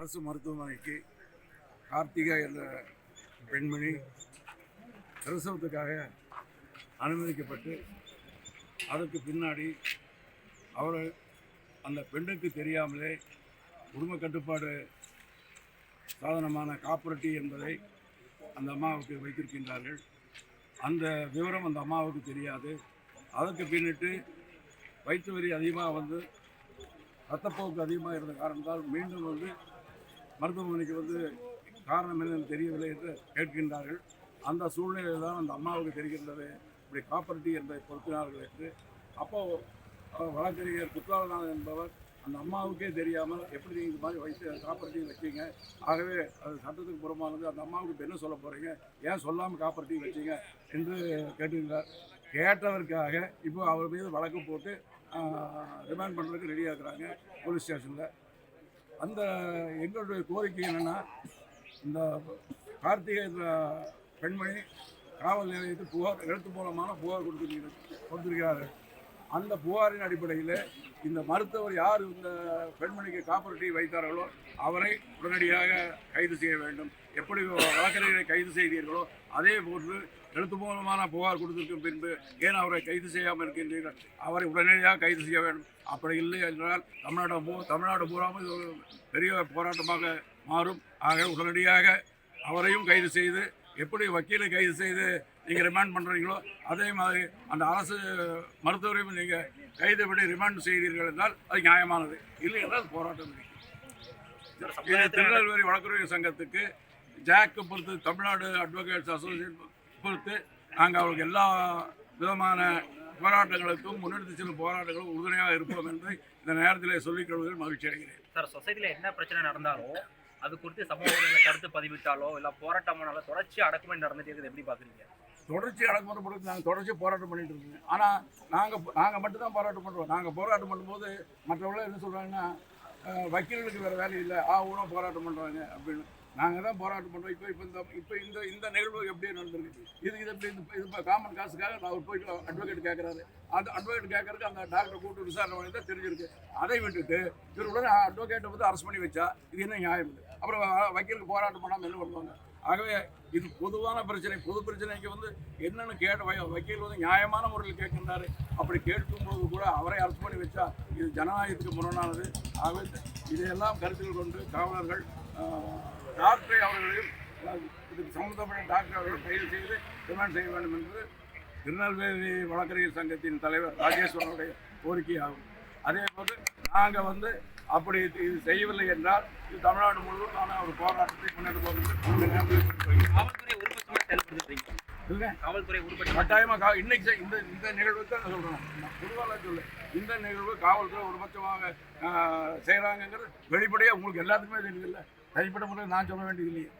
அரசு மருத்துவமனைக்கு கார்த்திகா என்ற பெண்மணி பிரசவத்துக்காக அனுமதிக்கப்பட்டு அதற்கு பின்னாடி அவர் அந்த பெண்ணுக்கு தெரியாமலே குடும்ப கட்டுப்பாடு சாதனமான காப்பரட்டி என்பதை அந்த அம்மாவுக்கு வைத்திருக்கின்றார்கள். அந்த விவரம் அந்த அம்மாவுக்கு தெரியாது. அதற்கு பின்னிட்டு வயிற்று வரி அதிகமாக வந்து ரத்தப்போக்கு அதிகமாக இருந்த காரணத்தால் மீண்டும் வந்து மருத்துவமனைக்கு வந்து காரணம் என்னன்னு தெரியவில்லை என்று கேட்கின்றார்கள். அந்த சூழ்நிலையில் தான் அந்த அம்மாவுக்கு தெரிகின்றது. இப்படி காப்பரட்டி என்பதை பொறுத்தினார்கள் என்று. அப்போது வழக்கறிஞர் குற்றாலநாதன் என்பவர் அந்த அம்மாவுக்கே தெரியாமல் எப்படி இந்த மாதிரி வைத்து காப்பரட்டி வச்சீங்க? ஆகவே அது சட்டத்துக்கு புறமானது அந்த அம்மாவுக்கு இப்போ என்ன சொல்ல போகிறீங்க ஏன் சொல்லாமல் காப்பரட்டி வச்சிங்க? என்று கேட்டிருந்தார். கேட்டதற்காக இப்போ அவர் மீது வழக்கு போட்டு ரிமாண்ட் பண்ணுறதுக்கு ரெடியாக இருக்கிறாங்க. போலீஸ் ஸ்டேஷனில் அந்த எங்களுடைய கோரிக்கை என்னென்னா இந்த கார்த்திகை பெண்மணி காவல் நிலையத்தில் புகார் எழுத்து மூலமான புகார் கொடுத்துருக்கிறது கொடுத்துருக்கிறார்கள் அந்த புகாரின் அடிப்படையில் இந்த மருத்துவர் யார் இந்த பெண்மணிக்கு காப்பரட்டி வைத்தார்களோ அவரை உடனடியாக கைது செய்ய வேண்டும். எப்படி வழக்கறிஞரை கைது செய்தீர்களோ அதே போன்று எழுத்து மூலமான புகார் கொடுத்திருக்கும் பின்பு ஏன் அவரை கைது செய்யாமல் இருக்கின்றீர்கள்? அவரை உடனடியாக கைது செய்ய வேண்டும். அப்படி இல்லை என்றால் தமிழ்நாடு பூ தமிழ்நாடு பூராமல் இது ஒரு பெரிய போராட்டமாக மாறும். ஆக உடனடியாக அவரையும் கைது செய்து எப்படி வக்கீலை கைது செய்து நீங்கள் ரிமாண்ட் பண்ணுறீங்களோ அதே மாதிரி அந்த அரசு மருத்துவரையும் நீங்கள் கைது பண்ணி ரிமாண்ட் செய்தீர்கள் என்றால் அது நியாயமானது. இல்லை என்றால் போராட்டம் இது திருநெல்வேலி வழக்கறிஞர் சங்கத்துக்கு ஜாக்கு பொறுத்து தமிழ்நாடு அட்வொகேட்ஸ் அசோசியேட் பொறுத்து நாங்கள் அவர்களுக்கு எல்லா விதமான போராட்டங்களுக்கும் முன்னெடுத்து செல்லும் போராட்டங்களும் உறுதுணையாக இருப்போம் என்று இந்த நேரத்தில் சொல்லிக் கொள்வதில் மகிழ்ச்சி அடைகிறேன். சார் சொசைட்டில என்ன பிரச்சனை நடந்தாலும் அது குறித்து சமூக கருத்து பதிவிட்டாலோ இல்ல போராட்டமானாலோ தொடர்ச்சி அடக்குமுறை நடந்துட்டு இருக்குது. எப்படி பாக்குறீங்க? தொடர்ச்சி அடக்குமுறை கொடுத்து நாங்கள் தொடர்ச்சி போராட்டம் பண்ணிட்டு இருக்கோம். ஆனால் நாங்கள் நாங்கள் மட்டும்தான் போராட்டம் பண்ணுறோம் நாங்கள் போராட்டம் பண்ணும்போது மற்றவங்களும் என்ன சொல்கிறாங்கன்னா வக்கீல்களுக்கு வேறு வேலை இல்லை. ஆ ஊனம் போராட்டம் பண்ணுறாங்க அப்படின்னு. நாங்கள் தான் போராட்டம் பண்ணுறோம் இப்போ இப்போ இந்த இப்போ இந்த இந்த நிகழ்வு எப்படி நடந்திருக்கு? இது இது எப்படி இந்த இது இப்போ காமன் காசுக்காக அவர் போய் அட்வொகேட் கேட்குறாரு அந்த அட்வொகேட் கேட்கறதுக்கு அந்த டாக்டர் கூப்பிட்டு விசாரணை தான் தெரிஞ்சிருக்கு. அதை விட்டுட்டு இவர் உடனே அட்வொகேட்டை வந்து அரெஸ்ட் பண்ணி வச்சா இது என்ன நியாயம் இல்லை அப்புறம் வக்கீலுக்கு போராட்டம் பண்ணாமல் என்ன பண்ணுவாங்க? ஆகவே இது பொதுவான பிரச்சனை பொது பிரச்சனைக்கு வந்து என்னென்னு கேட்ட வக்கீல் வந்து நியாயமான முறையில் கேட்கின்றாரு. அப்படி கேட்கும்போது கூட அவரை அரசு பண்ணி வச்சா இது ஜனநாயகத்துக்கு முரணானது. ஆகவே இதையெல்லாம் கருத்தில் கொண்டு காவலர்கள் ஆஹ், டாக்டரை அவர்களையும் இதுக்கு சம்மந்தப்பட்ட டாக்டர் அவர்கள் கைது செய்து டிமாண்ட் செய்ய வேண்டும் என்பது திருநெல்வேலி வழக்கறிஞர் சங்கத்தின் தலைவர் ராஜேஸ்வரனுடைய கோரிக்கையாகும். அதே போன்று நாங்கள் வந்து அப்படி இது செய்யவில்லை என்றால் இது தமிழ்நாடு முழுவதும் நான் ஒரு போராட்டத்தை உருப்பட்டமா செயல்படுத்துறீங்க. இல்ல, காவல்துறை உருப்பட்டமா கட்டாயமா கா- இன்னைக்கு இந்த இந்த நிகழ்வுக்கு தான் நான் பொதுவாக சொல்ல இந்த நிகழ்வு காவல்துறை ஒருபட்சமாக செய்கிறாங்கிறது வெளிப்படையாக உங்களுக்கு எல்லாத்துக்குமே தெரியுது இல்லை தனிப்பட்ட முறையில் நான் சொல்ல வேண்டியது இல்லையே